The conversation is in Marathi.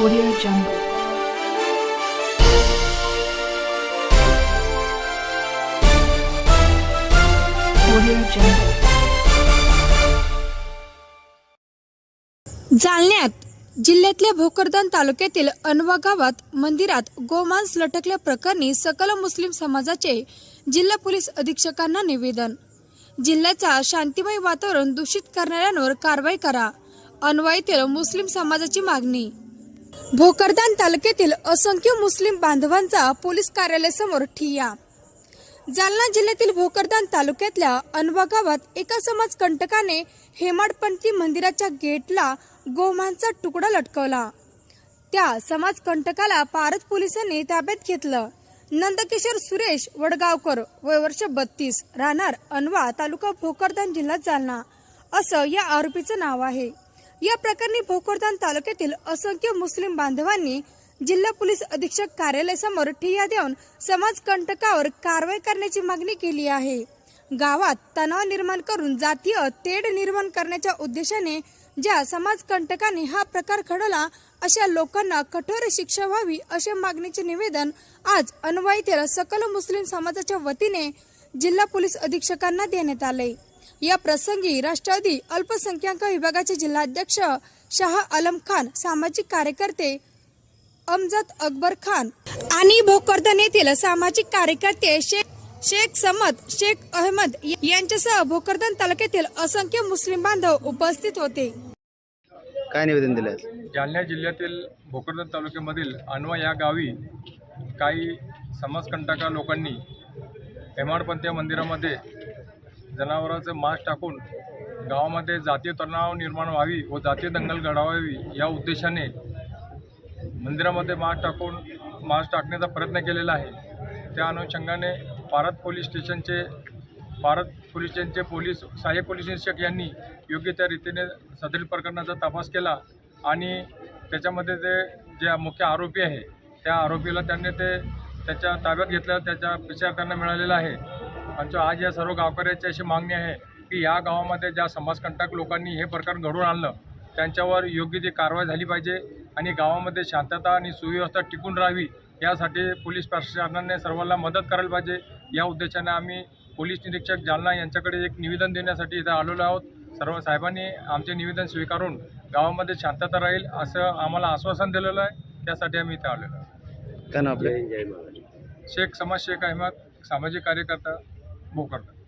Audio Jungle. Audio Jungle. जालन्यात जिल्ह्यातल्या भोकरदन तालुक्यातील अनवा गावात मंदिरात गोमांस लटकल्या प्रकरणी सकल मुस्लिम समाजाचे जिल्हा पोलीस अधीक्षकांना निवेदन जिल्ह्याचा शांतिमय वातावरण दूषित करणाऱ्यांवर कारवाई करा अनवा येथील मुस्लिम समाजाची मागणी भोकरदान तालुक्यातील असंख्य मुस्लिम बांधवांचा पोलीस कार्यालयासमोर ठिय्या. जालना जिल्ह्यातील भोकरदान तालुक्यातल्या अनवा गावात एका समाज कंटकाने हेमाडपंथी मंदिराच्या गेटला गोमांचा तुकडा लटकवला. त्या समाज कंटकाला पारत पोलिसांनी ताब्यात घेतलं. नंदकिशोर सुरेश वडगावकर वय वर्ष बत्तीस राहणार अनवा तालुका भोकरदान जिल्हा जालना. असं या आरोपीचं नाव आहे. या प्रकरणी भोकरदान तालुक्यातील असंख्य मुस्लिम बांधवांनी जिल्हा पोलीस अधीक्षक कार्यालयासमोर ठिय्या देऊन समाज कंटकावर कारवाई करण्याची मागणी केली आहे. गावात तणाव निर्माण करून जातीय तेढ निर्माण करण्याच्या उद्देशाने ज्या समाज कंटकाने हा प्रकार घडवला अशा लोकांना कठोर शिक्षा व्हावी अशा मागणीचे निवेदन आज अनवा सकल मुस्लिम समाजाच्या वतीने जिल्हा पोलीस अधीक्षकांना देण्यात आले. या प्रसंगी राष्ट्रवादी अल्पसंख्याक विभागाचे जिल्हाध्यक्ष शाह आलम खान सामाजिक कार्यकर्ते अमजद अकबर खान आणि भोकरदन येथील सामाजिक कार्यकर्ते शेख शेख समद शेख अहमद यांच्यासह भोकरदन तालुक्यातील असंख्य मुस्लिम बांधव उपस्थित होते. काय निवेदन दिलं? आहे जालना जिल्ह्यातील भोकरदन तालुक्यामधील अनवा या गावी काही समाजकंटका लोकांनी हेमाडपंथी मंदिरामध्ये जनावरांचं मांस टाकून गावामध्ये जातीय तणाव निर्माण व्हावी व जातीय दंगल घडावावी या उद्देशाने मंदिरामध्ये मांस टाकून मांस टाकण्याचा प्रयत्न केलेला आहे. त्या अनुषंगाने पारत पोलीस स्टेशनचे भारत पोलीस स्टेशनचे पोलीस सहाय्यक पोलीस निरीक्षक यांनी योग्य त्या रीतीने सदरील प्रकरणाचा तपास केला आणि त्याच्यामध्ये ते जे मुख्य आरोपी आहे त्या आरोपीला त्यांनी ते त्याच्या ताब्यात घेतलं त्याच्या विचार त्यांना मिळालेला आहे. आमच्या आज या सर्व गावकऱ्याची अशी मागणी आहे की या गावामध्ये ज्या समाजकंटक लोकांनी हे प्रकार घडवून आणलं त्यांच्यावर योग्य ती कारवाई झाली पाहिजे आणि गावामध्ये शांतता आणि सुव्यवस्था टिकून राहावी यासाठी पोलीस प्रशासनाने सर्वांना मदत करायला पाहिजे. या उद्देशाने आम्ही पोलीस निरीक्षक जालना यांच्याकडे एक निवेदन देण्यासाठी इथं आलेलो आहोत. सर्व साहेबांनी आमचे निवेदन स्वीकारून गावामध्ये शांतता राहील असं आम्हाला आश्वासन दिलेलं आहे. त्यासाठी आम्ही इथं आलेलो आहोत. शेख समाज शेख अहमद सामाजिक कार्यकर्ता. भोकरदन